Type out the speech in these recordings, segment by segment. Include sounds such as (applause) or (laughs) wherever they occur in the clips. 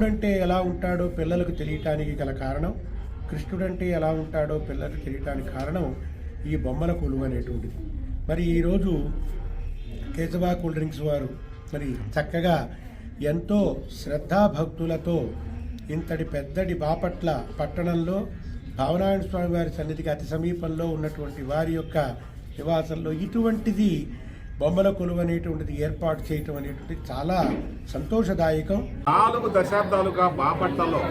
రాముడంటే ఎలా ఉంటాడో పిల్లలకు తెలియటానికి గల కారణం కృష్ణుడంటే ఎలా ఉంటాడో పిల్లలకు తెలియటానికి కారణం ఈ బొమ్మల కొలువు అనేటువంటిది. మరి ఈరోజు కేశవా కూల్ డ్రింక్స్ వారు మరి చక్కగా ఎంతో శ్రద్ధాభక్తులతో ఇంతటి పెద్దటి బాపట్ల పట్టణంలో భావనారాయణ స్వామి వారి సన్నిధికి అతి సమీపంలో ఉన్నటువంటి వారి యొక్క నివాసంలో ఇటువంటిది బొమ్మల కొలువు అనేటువంటిది ఏర్పాటు చేయటం అనేటువంటిది చాలా సంతోషదాయకం. నాలుగు దశాబ్దాలుగా బాపట్లలో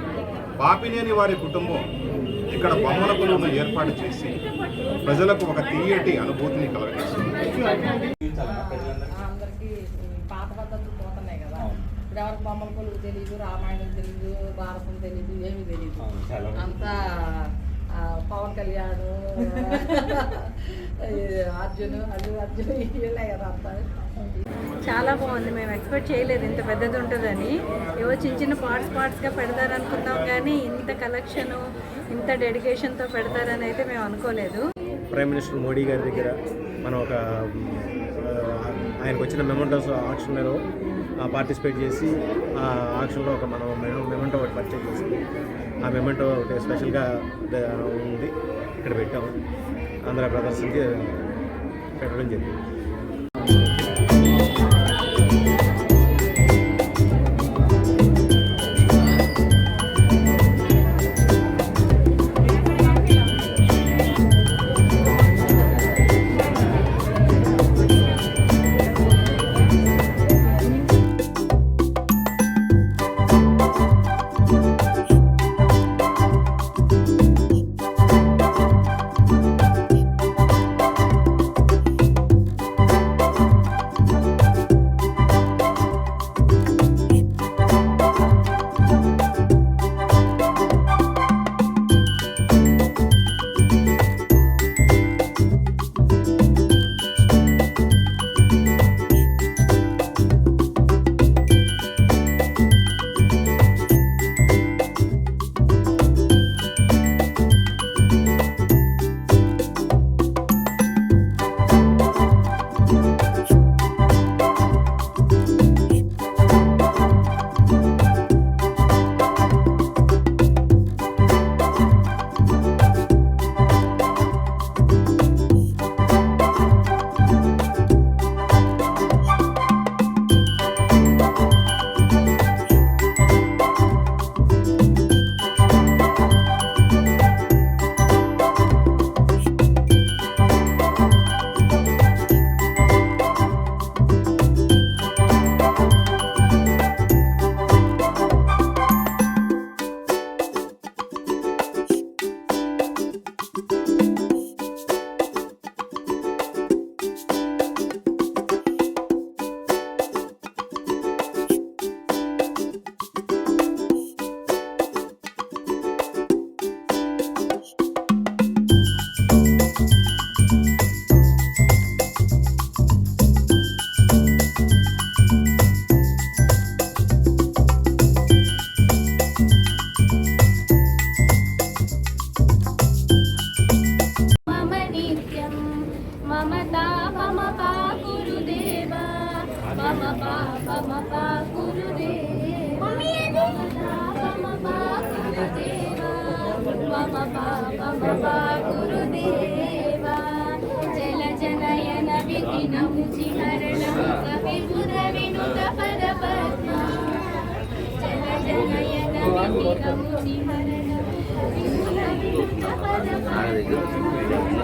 పాపినేని వారి కుటుంబం ఇక్కడ బొమ్మల కొలువును ఏర్పాటు చేసి ప్రజలకు ఒక తీయటి అనుభూతిని కలగజేస్తుంది అందరికి పాత పద్ధతులు పోతున్నాయి కదా. ఇప్పుడు ఎవరికి బొమ్మల కొలువు తెలియదు రామాయణం తెలియదు భారతం తెలియదు ఏమీ తెలియదు అంతా ఆ, పవన్ కళ్యాణ్ (laughs) అర్జున్ అల్లు అర్జున్ వీళ్ళే కదా అంతా చాలా బాగుంది. మేము ఎక్స్పెక్ట్ చేయలేదు. ఇంత పెద్దది ఉంటుందని. ఏవో చిన్న చిన్న పార్ట్స్ పార్ట్స్గా పెడతారనుకున్నాం కానీ ఇంత కలెక్షను ఇంత డెడికేషన్తో పెడతారని అయితే మేము అనుకోలేదు. ప్రైమ్ మినిస్టర్ మోడీ గారి దగ్గర మనం ఒక ఆయనకు వచ్చిన మెమెంటోస్ ఆక్షన్లో పార్టిసిపేట్ చేసి ఆ ఆక్షన్లో ఒక మనం మెమెంటో ఒకటి పర్చేజ్ చేసి ఆ మెమెంటో ఒకటి స్పెషల్గా ఉంది. ఇక్కడ పెట్టాము. ఆంధ్ర ప్రదర్శనకి పెట్టడం జరిగింది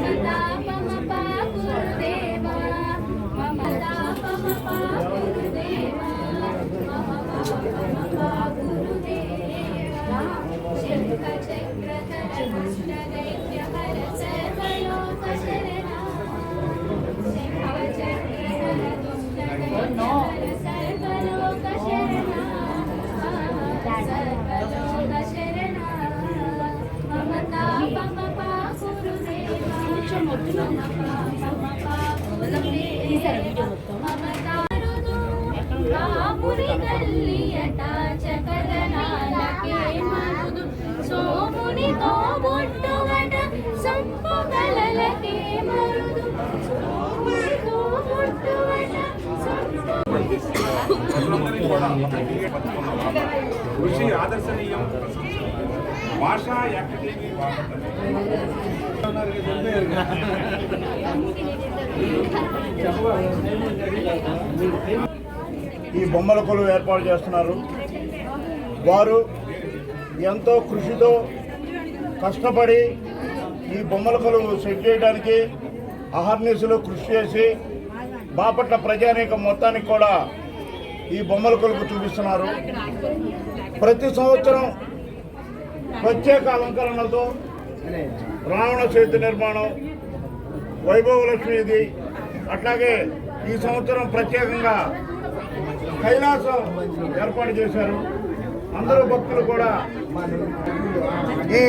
మమతాపమ పాకురు దేవా మమ పాపమ పాకురు కృషి ఆదర్శనీయం భాషా యాక్టివ్ ఈ బొమ్మల కొలువు ఏర్పాటు చేస్తున్నారు. వారు ఎంతో కృషితో కష్టపడి ఈ బొమ్మల కొలువు సెట్ చేయడానికి అహర్నిశలు కృషి చేసి బాపట్ల ప్రజానీకం మొత్తానికి కూడా ఈ బొమ్మల కొలువు చూపిస్తున్నారు. ప్రతి సంవత్సరం ప్రత్యేక అలంకరణలతో రావణ సేతు నిర్మాణం వైభవలక్ష్మిది అట్లాగే ఈ సంవత్సరం ప్రత్యేకంగా కైలాసం ఏర్పాటు చేశారు. అందరూ భక్తులు కూడా ఈ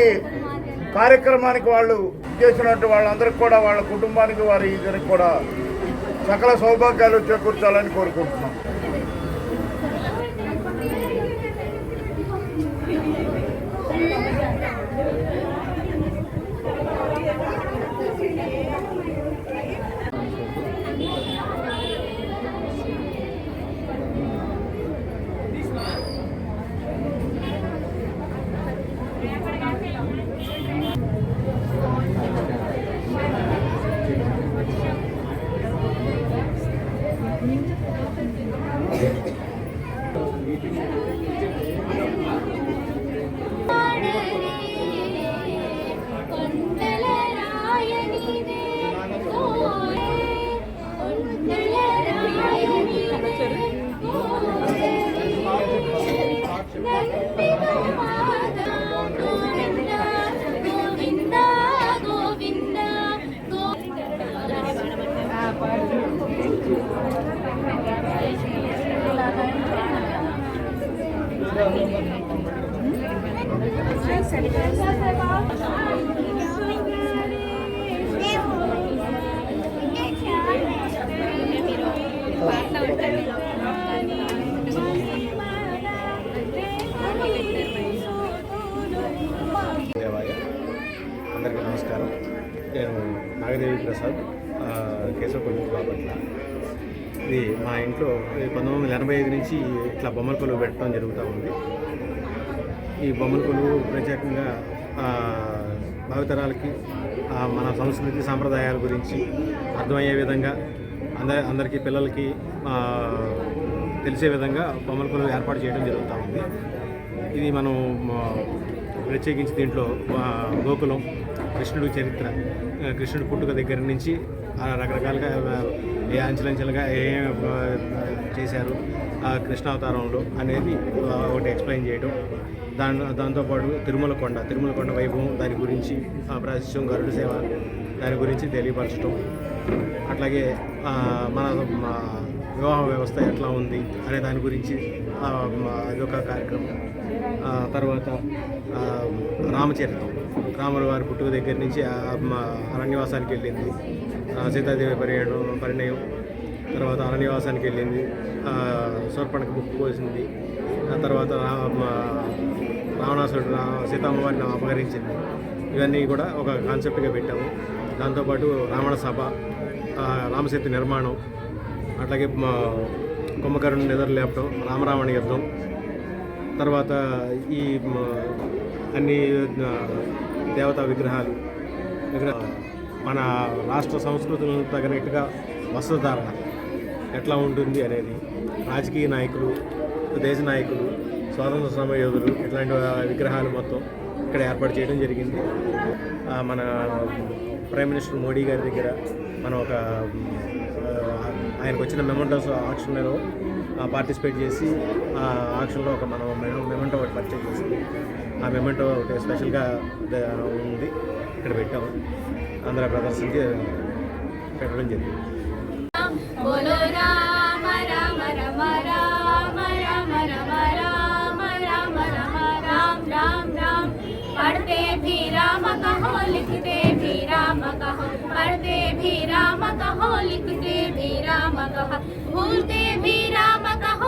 కార్యక్రమానికి వాళ్ళు చేసినట్టు వాళ్ళందరికీ కూడా వాళ్ళ కుటుంబానికి వారి ఇద్దరికి కూడా సకల సౌభాగ్యాలు చేకూర్చాలని కోరుకుంటున్నాం. ప్రసాద్ కేశవ కొంచెం బాపట్ల ఇది మా ఇంట్లో పంతొమ్మిది వందల ఎనభై ఐదు నుంచి ఇట్లా బొమ్మల కొలువు పెట్టడం జరుగుతూ ఉంది. ఈ బొమ్మల కొలువు ప్రత్యేకంగా భావితరాలకి మన సంస్కృతి సాంప్రదాయాల గురించి అర్థమయ్యే విధంగా అందరి అందరికీ పిల్లలకి తెలిసే విధంగా బొమ్మల కొలువు ఏర్పాటు చేయడం జరుగుతూ ఉంది. ఇది మనం ప్రత్యేకించి దీంట్లో గోకులం కృష్ణుడు చరిత్ర కృష్ణుడు పుట్టుక దగ్గర నుంచి రకరకాలుగా ఏ అంచెలంచెలుగా ఏం చేశారు ఆ కృష్ణావతారంలో అనేది ఒకటి ఎక్స్ప్లెయిన్ చేయడం దాని దాంతోపాటు తిరుమల కొండ తిరుమల కొండ వైభవం దాని గురించి ఆ, ప్రాశస్యం గరుడు సేవ దాని గురించి తెలియపరచడం అట్లాగే మన మా వివాహ వ్యవస్థ ఎట్లా ఉంది అనే దాని గురించి ఆ, మా- అదొక కార్యక్రమం. తర్వాత రామచరితం. రాముల వారి పుట్టుక దగ్గర నుంచి అరణ్యవాసానికి వెళ్ళింది. సీతాదేవి పరిణయం పరిణయం తర్వాత అరణ్యవాసానికి వెళ్ళింది. ఆ, శూర్పణఖ ముక్కు ఆ తర్వాత రా- మా సీతమ్మ వారిని అపహరించింది. ఇవన్నీ కూడా ఒక కాన్సెప్ట్గా పెట్టాము. దాంతోపాటు రావణ సభ రామసేతు నిర్మాణం అట్లాగే మా కుంభకర్ణుని నిద్రలేపడం రామరావణ యుద్ధం తర్వాత ఈ అన్ని దేవతా విగ్రహాలు విగ్రహ మన రాష్ట్ర సంస్కృతులకు తగినట్టుగా వస్త్రధారణ ఎట్లా ఉంటుంది అనేది రాజకీయ నాయకులు దేశ నాయకులు స్వాతంత్ర సమరయోధులు ఇట్లాంటి విగ్రహాలు మొత్తం ఇక్కడ ఏర్పాటు చేయడం జరిగింది. మన ప్రైమ్ మినిస్టర్ మోడీ గారి దగ్గర మనం ఒక ఆయనకు వచ్చిన మెమెంటోస్ ఆక్షన్లో పార్టిసిపేట్ చేసి ఆ ఆక్షన్లో ఒక మనం మెమెంటో ఒకటి పర్చేజ్ చేసింది. ఆ మెమెంటో ఒకటి స్పెషల్గా ద- ఉంది ఇక్కడ పెట్టాము ఆంధ్ర ప్రదర్శనకి పెట్టడం జరిగింది बोलो राम राम रम राम राम रम राम राम रम राम राम राम पढ़ते भी राम कहो लिखते भी राम कहो पढ़ते भी राम कहो लिखते भी राम कहो भूलते भी राम कहो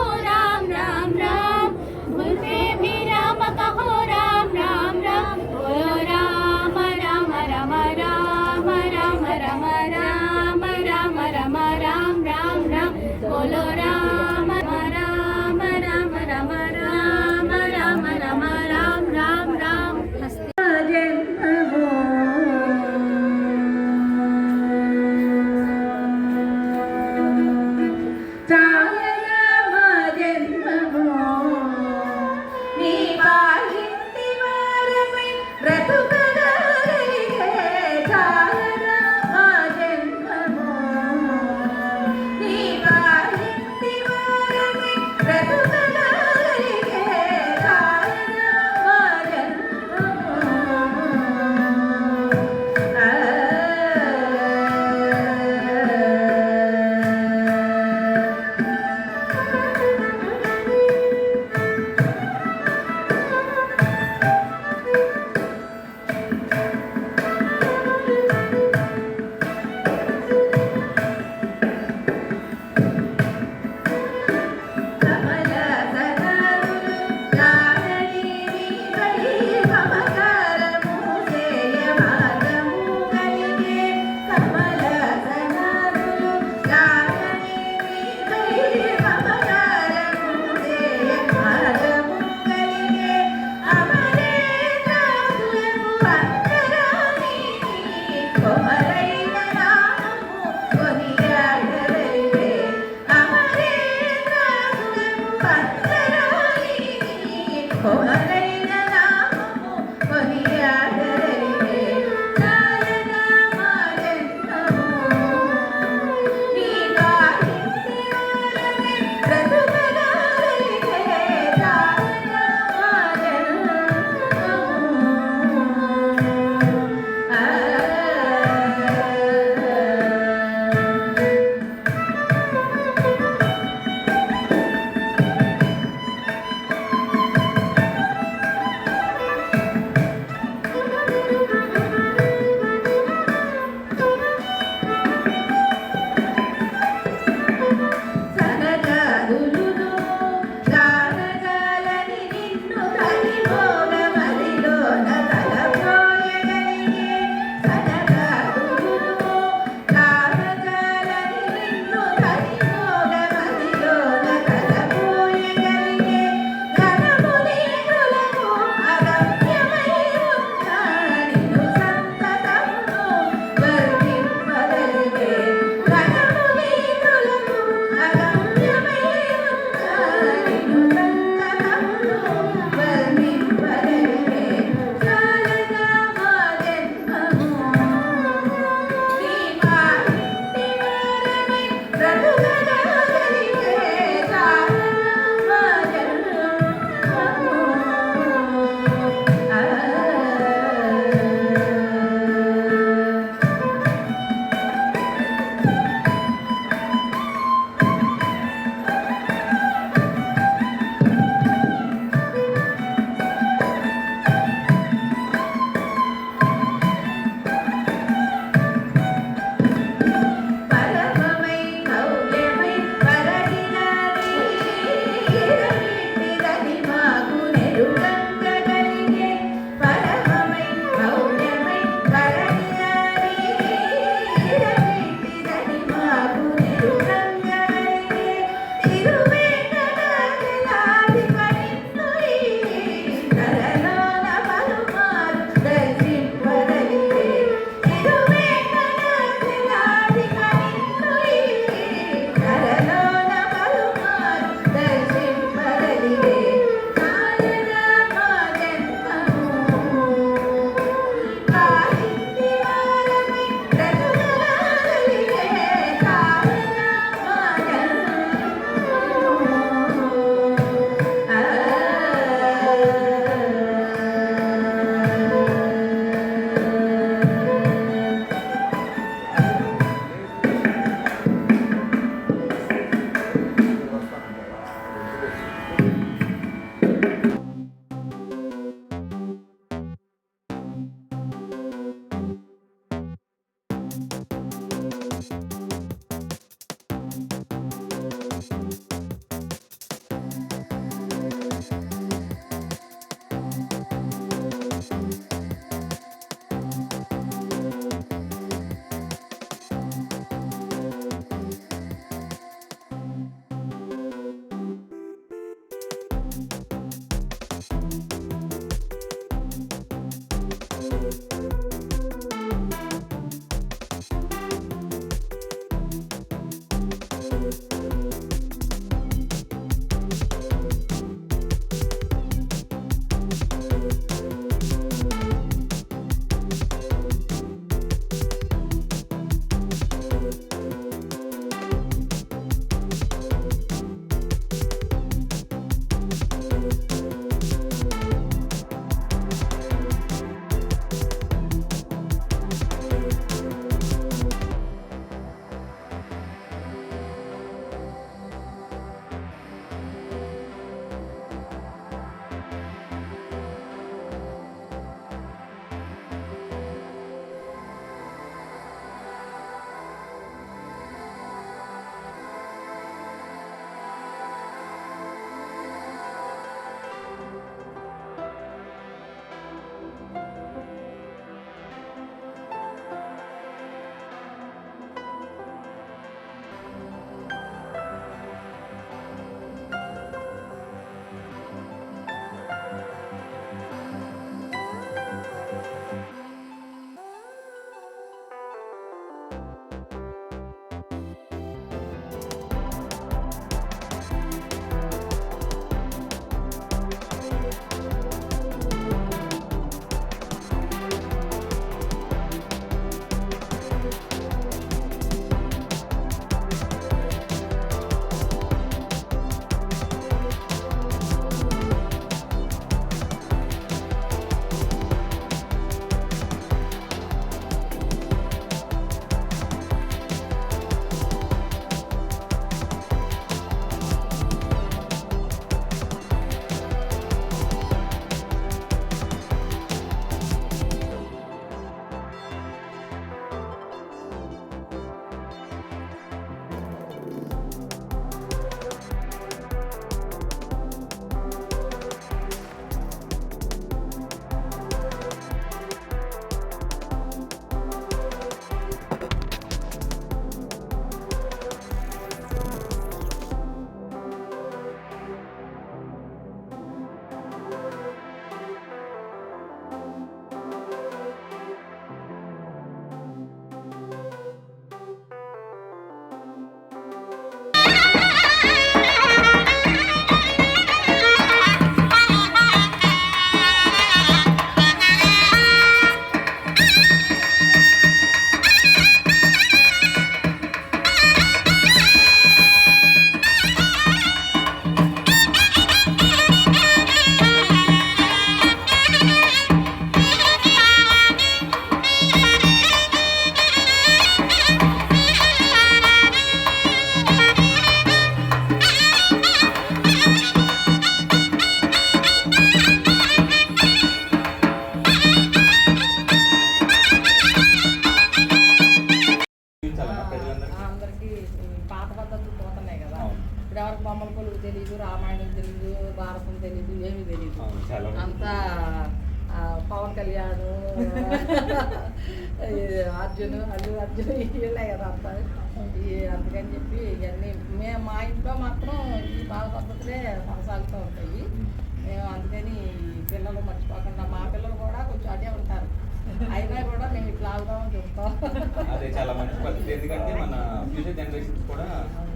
ఫ్యూచర్ జనరేషన్స్ కూడా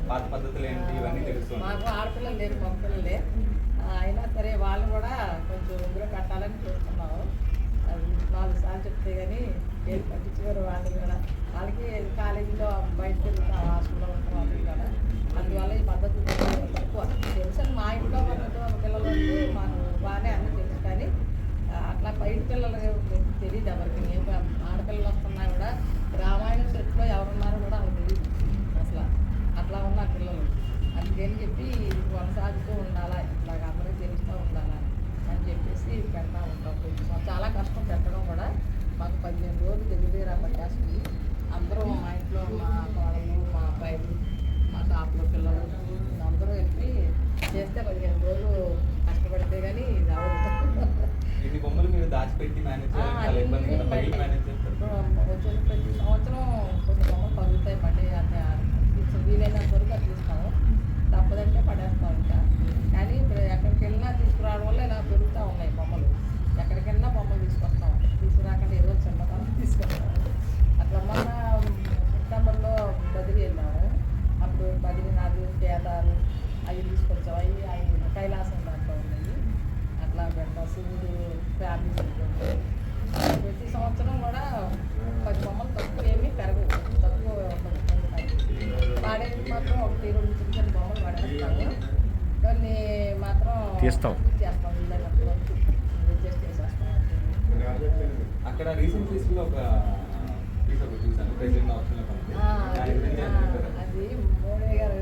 పాత పద్ధతులు ఏంటి ఇవన్నీ తెలుసు మాకు ఆడపిల్లలు లేరు మగ పిల్లలే అయినా సరే వాళ్ళు కూడా కొంచెం ఇందులో కట్టాలని చూస్తున్నాము అది నాలుగు సార్లు చెప్తే కానీ ఏది పట్టించుకోరు వాళ్ళు కూడా. వాళ్ళకి కాలేజీలో బయట తిరుగుతాం హాస్టల్లో ఉంటాం వాళ్ళకి కూడా. అందువల్ల ఈ పద్ధతి తక్కువ. తెలుసని మా ఇంట్లో వాళ్ళతో పిల్లలు మాకు బాగానే అన్నీ తెలుసు కానీ అట్లా బయట పిల్లలు తెలియదు ఎవరికి. ఏం ఆడపిల్లలు వస్తున్నా కూడా రామాయణం సెట్లో ఎవరున్నారో కూడా వాళ్ళకి తెలియదు అసలు అట్లా ఉన్నారు పిల్లలు అందుకని చెప్పి కొనసాగుతూ ఉండాలా ఇట్లాగ అందరికీ తెలుస్తూ ఉండాలా అని చెప్పేసి పెడతా ఉంటాం కొంచెం. చాలా కష్టం పెట్టడం కూడా. మాకు పదిహేను రోజులు తెలియదేరా పట్టేస్తుంది అందరూ మా ఇంట్లో మా కోడలు మా అబ్బాయిలు మా షాప్లో పిల్లలు అందరూ వెళ్ళి చేస్తే పదిహేను రోజులు కష్టపడితే కానీ ఇది అవ్వదు. దాచిపెట్టి మేనేజ్ ఆ, చేయాలి చాలా ఇబ్బంది కదా అన్నీ బయట మేనేజ్ చేస్తారు ఇప్పుడు వచ్చే ప్రతి సంవత్సరం కొన్ని బొమ్మలు పగులుతాయి మళ్ళీ అంటే తీసు- వీలైనంత వరకు అది తీస్తాము తప్పదంటే పడేస్తాం ఇంకా కానీ ఇప్పుడు ఎక్కడికి వెళ్ళినా తీసుకురావడం వల్ల ఇలా పెరుగుతూ ఉన్నాయి బొమ్మలు ఎక్కడికి వెళ్ళినా బొమ్మలు తీసుకొస్తాం తీసుకురాకుండా ఏదో చిన్న బొమ్మ తీసుకొస్తాం అట్లా మొన్న సెప్టెంబర్లో బదిలీ వెళ్ళాము అప్పుడు బద్రీనాథ్ కేదారు అవి తీసుకొచ్చాం అవి అవి కైలాసం దాంట్లో ఉన్నాయి అట్లా పెద్ద శివుడు ఫ్యామిలీ ఉంటుంది ప్రతి సంవత్సరం కూడా పది బొమ్మలు తక్కువ ఏమీ పెరగవు తక్కువ ఉండదు పాడేది మాత్రం ఒకటి రెండు చిన్న చిన్న బొమ్మలు పడేస్తాము కొన్ని మాత్రం తీస్తాం. చేస్తాం వీళ్ళైనంత వరకు అడ్జస్ట్ చేసేస్తాం అక్కడ రీసెంట్ పీస్లో ఒక పీస్ ఒకటి చూసాను ప్రెసిడెంట్ ఆప్షన్? అది మోడీ గారు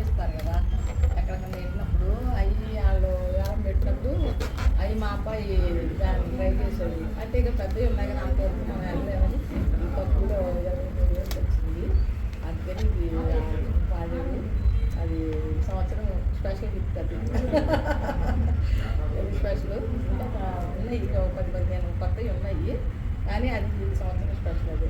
ఇస్తారు కదా. ఎక్కడికన్నా వెళ్ళినప్పుడు అవి వాళ్ళు వేలం పెట్టినప్పుడు అవి మా అబ్బాయి దాన్ని ట్రై చేసేది అంటే ఇక పెద్దవి ఉన్నాయి కదా అంత వరకు మనం వెళ్ళలేమని తక్కువలో (laughs) వచ్చింది. అందుకని ఇది వాడేది. అది సంవత్సరం స్పెషల్ గిఫ్ట్ అది స్పెషల్ ఉన్నాయి ఇంకా పది పదిహేను కొత్తవి ఉన్నాయి. కానీ అది ఈ సంవత్సరం స్పెషల్ అది.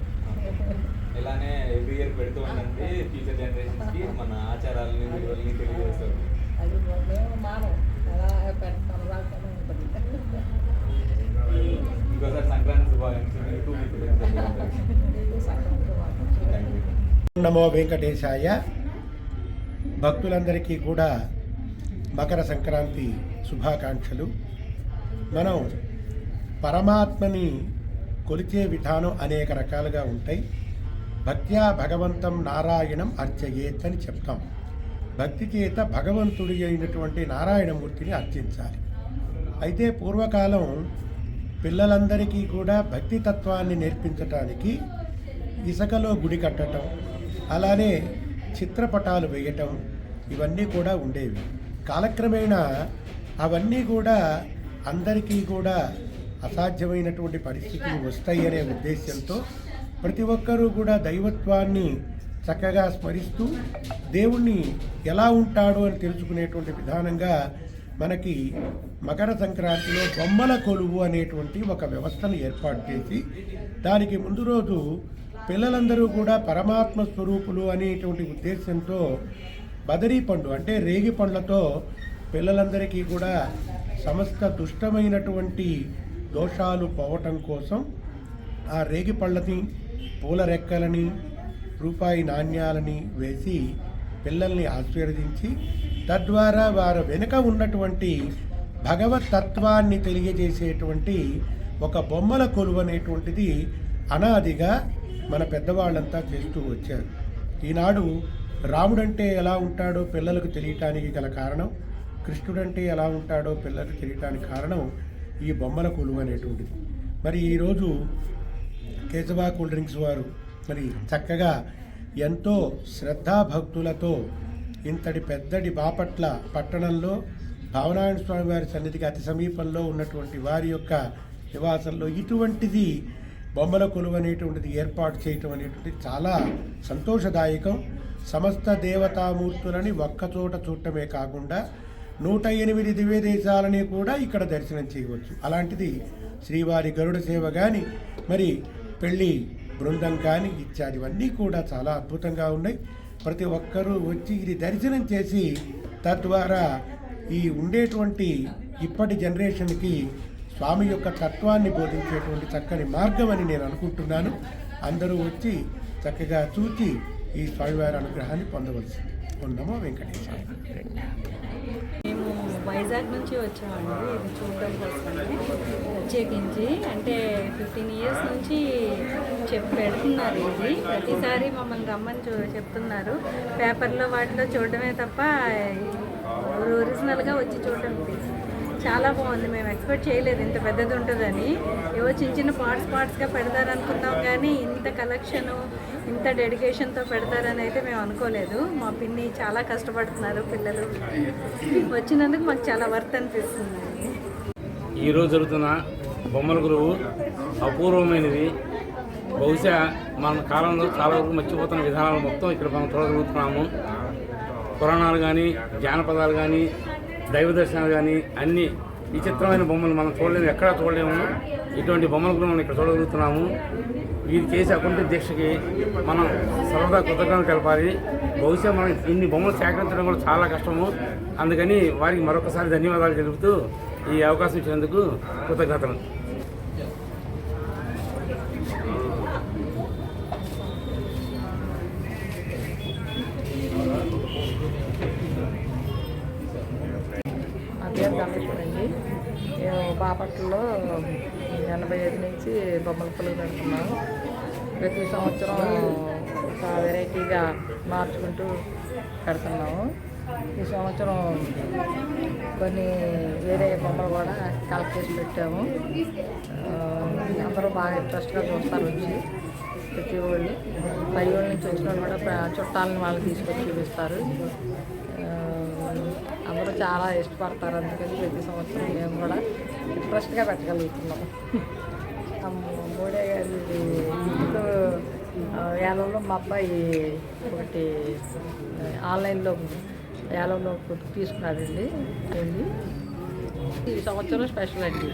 ఇలానే ఎవ్రీ ఇయర్ పెడుతూ ఉండండి ఫ్యూచర్ జనరేషన్స్కి మన ఆచారాలని విలువల్ని తెలియజేస్తారు. అది మేము మానం అలా పెడతాం రాకుండా ఉంటుంది. ఇంకోసారి సంక్రాంతి శుభాకాంక్షలు. నమో వెంకటేశాయ. భక్తులందరికీ కూడా మకర సంక్రాంతి శుభాకాంక్షలు. మనం పరమాత్మని కొలిచే విధానం అనేక రకాలుగా ఉంటాయి. భక్త్యా భగవంతం నారాయణం అర్చయేత్ అని చెప్తాం. భక్తి చేత భగవంతుడి అయినటువంటి నారాయణమూర్తిని అర్చించాలి. అయితే పూర్వకాలం పిల్లలందరికీ కూడా భక్తి తత్వాన్ని నేర్పించటానికి ఇసుకలో గుడి కట్టడం అలానే చిత్రపటాలు వేయటం ఇవన్నీ కూడా ఉండేవి. కాలక్రమేణా అవన్నీ కూడా అందరికీ కూడా అసాధ్యమైనటువంటి పరిస్థితులు వస్తాయి అనే ఉద్దేశంతో ప్రతి ఒక్కరూ కూడా దైవత్వాన్ని చక్కగా స్మరిస్తూ దేవుణ్ణి ఎలా ఉంటాడు అని తెలుసుకునేటువంటి విధానంగా మనకి మకర సంక్రాంతిలో బొమ్మల కొలువు అనేటువంటి ఒక వ్యవస్థను ఏర్పాటు చేసి దానికి ముందు రోజు పిల్లలందరూ కూడా పరమాత్మ స్వరూపులు అనేటువంటి ఉద్దేశంతో బదరీ పండు అంటే రేగి పండ్లతో పిల్లలందరికీ కూడా సమస్త దుష్టమైనటువంటి దోషాలు పోవటం కోసం ఆ రేగి పళ్ళని పూల రెక్కలని రూపాయి నాణ్యాలని వేసి పిల్లల్ని ఆశీర్వదించి తద్వారా వారి వెనుక ఉన్నటువంటి భగవత్ తత్వాన్ని తెలియజేసేటువంటి ఒక బొమ్మల కొలువు అనేటువంటిది అనాదిగా మన పెద్దవాళ్ళంతా చేస్తూ వచ్చారు. ఈనాడు రాముడంటే ఎలా ఉంటాడో పిల్లలకు తెలియటానికి గల కారణం కృష్ణుడంటే ఎలా ఉంటాడో పిల్లలకు తెలియటానికి కారణం ఈ బొమ్మల కొలువు అనేటువంటిది. మరి ఈరోజు కేశవ కూల్ డ్రింక్స్ వారు మరి చక్కగా ఎంతో శ్రద్ధాభక్తులతో ఇంతటి పెద్దటి బాపట్ల పట్టణంలో భావనారాయణ స్వామి వారి సన్నిధికి అతి సమీపంలో ఉన్నటువంటి వారి యొక్క నివాసంలో ఇటువంటిది బొమ్మల కొలువు అనేటువంటిది ఏర్పాటు చేయటం అనేటువంటిది చాలా సంతోషదాయకం. సమస్త దేవతామూర్తులని ఒక్కచోట చూడటమే కాకుండా నూట ఎనిమిది దివ్య దేశాలని కూడా ఇక్కడ దర్శనం చేయవచ్చు. అలాంటిది శ్రీవారి గరుడ సేవ కానీ మరి పెళ్ళి బృందం కానీ ఇత్యాదివన్నీ కూడా చాలా అద్భుతంగా ఉన్నాయి. ప్రతి ఒక్కరూ వచ్చి ఇది దర్శనం చేసి తద్వారా ఈ ఉండేటువంటి ఇప్పటి జనరేషన్కి స్వామి యొక్క తత్వాన్ని బోధించేటువంటి చక్కని మార్గం అని నేను అనుకుంటున్నాను. అందరూ వచ్చి చక్కగా చూచి ఈ స్వామివారి అనుగ్రహాన్ని పొందవలసింది. ఉన్నమో వెంకటేశ్వర మేము వైజాగ్ నుంచి వచ్చామండి. ఇది చూడడం కోసమని ప్రత్యేకించి. అంటే ఫిఫ్టీన్ ఇయర్స్ నుంచి చెప్పి పెడుతున్నారు ఇది. ప్రతిసారి మమ్మల్ని రమ్మని చూ చెప్తున్నారు. పేపర్లో వాటిలో చూడడమే తప్ప ఒరిజినల్గా వచ్చి చూడడం చాలా బాగుంది. మేము ఎక్స్పెక్ట్ చేయలేదు ఇంత పెద్దది ఉంటుందని. ఏవో చిన్న చిన్న పార్ట్స్ పార్ట్స్గా పెడతారనుకున్నాం కానీ ఇంత కలెక్షను ఇంత డెడికేషన్తో పెడతారని అయితే మేము అనుకోలేదు. మా పిన్ని చాలా కష్టపడుతున్నారు పిల్లలు. వచ్చినందుకు మాకు చాలా వర్త్ అనిపిస్తుంది. ఈరోజు జరుగుతున్న బొమ్మల గురువు అపూర్వమైనది. బహుశా మన కాలంలో చాలా వరకు మర్చిపోతున్న విధానాలు మొత్తం ఇక్కడ మనం చూడగలుగుతున్నాము. పురాణాలు కానీ జానపదాలు కానీ దైవ దర్శనాలు కానీ అన్ని విచిత్రమైన బొమ్మలు మనం చూడలేము ఎక్కడా చూడలేము. ఇటువంటి బొమ్మల గురువు మనం ఇక్కడ చూడగలుగుతున్నాము. వీరు చేసే అకుంఠ దీక్షకి మనం సర్వదా కృతజ్ఞతలు తెలపాలి. బహుశా మనం ఇన్ని బొమ్మలు సేకరించడం కూడా చాలా కష్టము. అందుకని వారికి మరొకసారి ధన్యవాదాలు తెలుపుతూ ఈ అవకాశం ఇచ్చినందుకు కృతజ్ఞతలు. బాపట్లలో నుంచి బొమ్మల పొలం పెడుతున్నాం ప్రతి సంవత్సరం ఒక వెరైటీగా మార్చుకుంటూ పెడుతున్నాము. ఈ సంవత్సరం కొన్ని వేరే బొమ్మలు కూడా కలెక్ట్ చేసి పెట్టాము. అందరూ బాగా ఇంట్రెస్ట్గా చూస్తారు వచ్చి ప్రతి వాళ్ళు పై వాళ్ళ నుంచి వచ్చిన కూడా ప్ర- చుట్టాలని వాళ్ళు తీసుకొచ్చి చూపిస్తారు. అందరూ చాలా ఇష్టపడతారు. అందుకని ప్రతి సంవత్సరం మేము కూడా ఇంట్రెస్ట్గా పెట్టగలుగుతున్నాము. మూడే గారి ఇంట్లో వేలంలో మా అబ్బాయి ఒకటి ఆన్లైన్లో వేలంలో ఒకటి తీసుకున్నాడండి ఈ సంవత్సరం స్పెషల్ అండి.